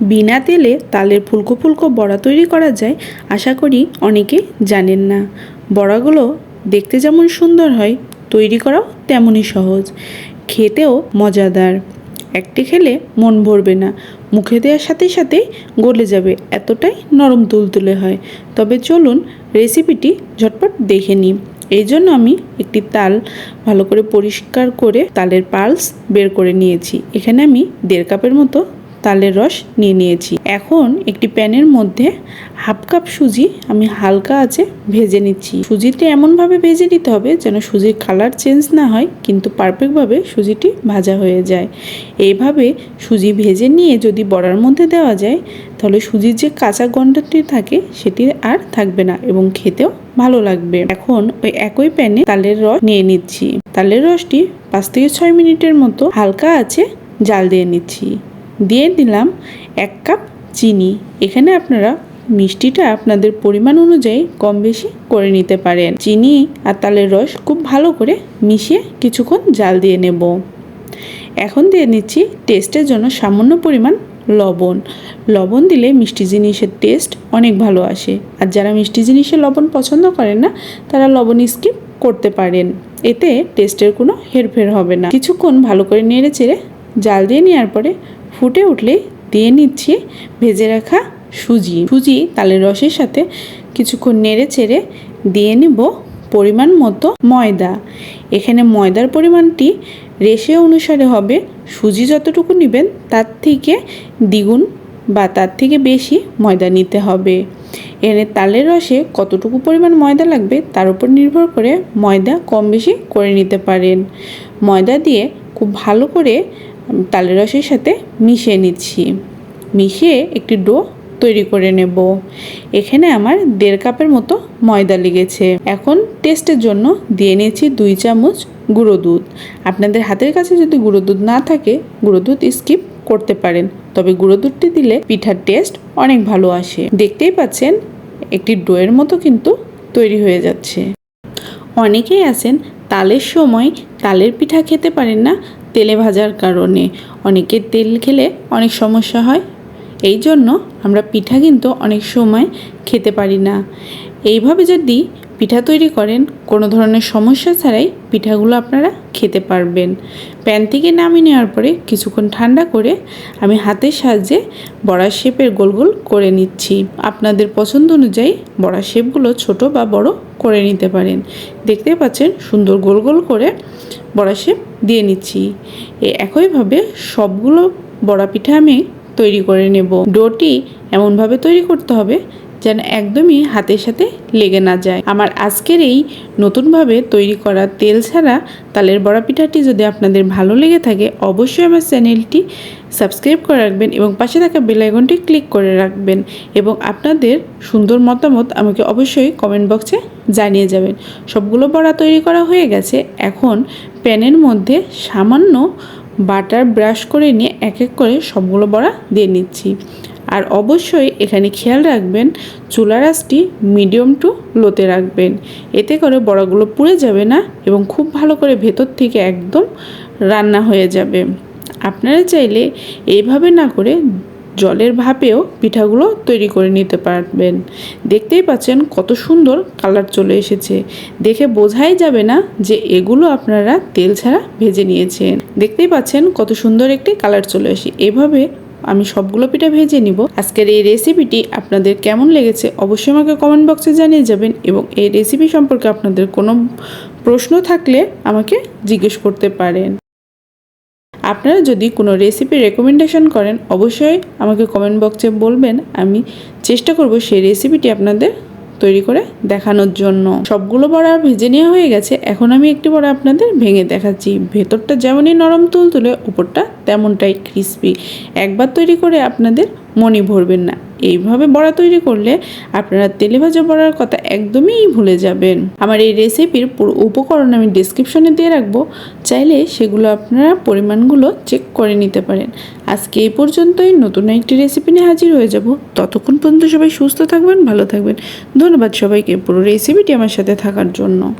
বিনা তেলে তালের ফুলকো ফুলকো বড়া তৈরি করা যায়, আশা করি অনেকে জানেন না। বড়াগুলো দেখতে যেমন সুন্দর হয়, তৈরি করাও তেমনই সহজ। খেতেও মজাদার। একটি খেলে মন ভরবে না। মুখে দেওয়ার সাথে সাথেই গলে যাবে, এতটাই নরম তুলতুলে হয়। তবে চলুন রেসিপিটি ঝটপট দেখে নিই। এই জন্য আমি একটি তাল ভালো করে পরিষ্কার করে তালের পালস বের করে নিয়েছি। এখানে আমি দেড় কাপের মতো তালের রস নিয়ে নিয়েছি। এখন একটি প্যানের মধ্যে হাফ কাপ সুজি আমি হালকা আছে ভেজে নিচ্ছি। সুজিটা এমনভাবে ভেজে নিতে হবে যেন সুজির কালার চেঞ্জ না হয়, কিন্তু পারফেক্টভাবে সুজিটি ভাজা হয়ে যায়। এইভাবে সুজি ভেজে নিয়ে যদি বড়ার মধ্যে দেওয়া যায়, তাহলে সুজির যে কাঁচা গন্ধটি থাকে সেটি আর থাকবে না এবং খেতেও ভালো লাগবে। এখন ওই একই প্যানে তালের রস নিয়ে নিচ্ছি। তালের রসটি পাঁচ থেকে ছয় মিনিটের মতো হালকা আছে জাল দিয়ে নিচ্ছি। দিয়ে দিলাম এক কাপ চিনি। এখানে আপনারা মিষ্টিটা আপনাদের পরিমাণ অনুযায়ী কম বেশি করে নিতে পারেন। চিনি আর তালের রস খুব ভালো করে মিশিয়ে কিছুক্ষণ জাল দিয়ে নেব। এখন দিয়ে নিচ্ছি টেস্টের জন্য সামান্য পরিমাণ লবণ। লবণ দিলে মিষ্টি জিনিসের টেস্ট অনেক ভালো আসে। আর যারা মিষ্টি জিনিসে লবণ পছন্দ করেন না, তারা লবণ স্কিপ করতে পারেন। এতে টেস্টের কোনো হেরফের হবে না। কিছুক্ষণ ভালো করে নেড়ে চেড়ে জাল দিয়ে নেওয়ার পরে ফুটে উঠলে দিয়ে নিচ্ছি ভেজে রাখা সুজি। সুজি তালের রসের সাথে কিছুক্ষণ নেড়ে চেড়ে দিয়ে নিব পরিমাণ মতো ময়দা। এখানে ময়দার পরিমাণটি রেশে অনুসারে হবে। সুজি যতটুকু নেবেন তার থেকে দ্বিগুণ বা তার থেকে বেশি ময়দা নিতে হবে। এনে তালের রসে কতটুকু পরিমাণ ময়দা লাগবে তার উপর নির্ভর করে ময়দা কম বেশি করে নিতে পারেন। ময়দা দিয়ে খুব ভালো করে তালের রসের সাথে মিশিয়ে নিচ্ছি। মিশিয়ে একটি ডো তৈরি করে নেব। এখানে আমার দেড় কাপের মতো ময়দা লেগেছে। এখন টেস্টের জন্য দিয়ে নিয়েছি দুই চামচ গুঁড়ো দুধ। আপনাদের হাতের কাছে যদি গুঁড়ো দুধ না থাকে, গুঁড়ো দুধ স্কিপ করতে পারেন। তবে গুঁড়ো দুধটি দিলে পিঠার টেস্ট অনেক ভালো আসে। দেখতেই পাচ্ছেন, একটি ডোয়ের মতো কিন্তু তৈরি হয়ে যাচ্ছে। অনেকেই আছেন, তালের সময় তালের পিঠা খেতে পারেন না তেলে ভাজার কারণে অনেকের তেল খেলে অনেক সমস্যা হয়। এই জন্য আমরা পিঠা কিন্তু অনেক সময় খেতে পারি না। এইভাবে যদি পিঠা তৈরি করেন, কোনো ধরনের সমস্যা ছাড়াই পিঠাগুলো আপনারা খেতে পারবেন। প্যান থেকে নামিয়ে নেওয়ার পরে কিছুক্ষণ ঠান্ডা করে আমি হাতের সাহায্যে বড়া শেপের গোল গোল করে নিচ্ছি। আপনাদের পছন্দ অনুযায়ী বড়া শেপগুলো ছোট বা বড় করে নিতে পারেন। দেখতে পাচ্ছেন সুন্দর গোল গোল করে বড়া শেপ দিয়ে নিচ্ছি। একইভাবে সবগুলো বড়া পিঠা আমি তৈরি করে নেব। ডোটি এমনভাবে তৈরি করতে হবে যেন একদমই হাতের সাথে লেগে না যায়। আমার আজকের এই নতুনভাবে তৈরি করা তেল ছাড়া তালের বড়া পিঠাটি যদি আপনাদের ভালো লেগে থাকে, অবশ্যই আমার চ্যানেলটি সাবস্ক্রাইব করে রাখবেন এবং পাশে থাকা বেল আইকনটি ক্লিক করে রাখবেন এবং আপনাদের সুন্দর মতামত আমাকে অবশ্যই কমেন্ট বক্সে জানিয়ে যাবেন। সবগুলো বড়া তৈরি করা হয়ে গেছে। এখন প্যানের মধ্যে সামান্য বাটার ব্রাশ করে নিয়ে এক এক করে সবগুলো বড়া দিয়ে নিচ্ছি। আর অবশ্যই এখানে খেয়াল রাখবেন, চুলার আঁচটি মিডিয়াম টু লোতে রাখবেন। এতে করে বড়াগুলো পুড়ে যাবে না এবং খুব ভালো করে ভেতর থেকে একদম রান্না হয়ে যাবে। আপনারা চাইলে এইভাবে না করে জলের ভাপেও পিঠাগুলো তৈরি করে নিতে পারবেন। দেখতেই পাচ্ছেন কত সুন্দর কালার চলে এসেছে। দেখে বোঝাই যাবে না যে এগুলো আপনারা তেল ছাড়া ভেজে নিয়েছেন। দেখতেই পাচ্ছেন কত সুন্দর একটি কালার চলে আসে এভাবে আমি সবগুলো পিঠা ভেজে নিব। আজকের এই রেসিপিটি আপনাদের কেমন লেগেছে অবশ্যই আমাকে কমেন্ট বক্সে জানিয়ে যাবেন এবং এই রেসিপি সম্পর্কে আপনাদের কোনো প্রশ্ন থাকলে আমাকে জিজ্ঞেস করতে পারেন। আপনারা যদি কোনো রেসিপি রেকমেন্ডেশন করেন, অবশ্যই আমাকে কমেন্ট বক্সে বলবেন। আমি চেষ্টা করব সেই রেসিপিটি আপনাদের তৈরি করে দেখানোর জন্য। সবগুলো বড়া ভেজে নেওয়া হয়ে গেছে। এখন আমি একটি বড়া আপনাদের ভেঙে দেখাচ্ছি। ভেতরটা যেমনই নরম তুল তুলে উপরটা তেমনটাই ক্রিসপি একবার তৈরি করে আপনাদের মনে ভরবেন না। এইভাবে বড়া তৈরি করলে আপনারা তেলে ভাজা বড়ার কথা একদমই ভুলে যাবেন। আমার এই রেসিপির পুরো উপকরণ আমি ডিসক্রিপশনে দিয়ে রাখব। চাইলে সেগুলো আপনারা পরিমাণগুলো চেক করে নিতে পারেন। আজকে এই পর্যন্তই। নতুন একটি রেসিপি নিয়ে হাজির হয়ে যাব। ততক্ষণ পর্যন্ত সবাই সুস্থ থাকবেন, ভালো থাকবেন। ধন্যবাদ সবাইকে পুরো রেসিপিটি আমার সাথে থাকার জন্য।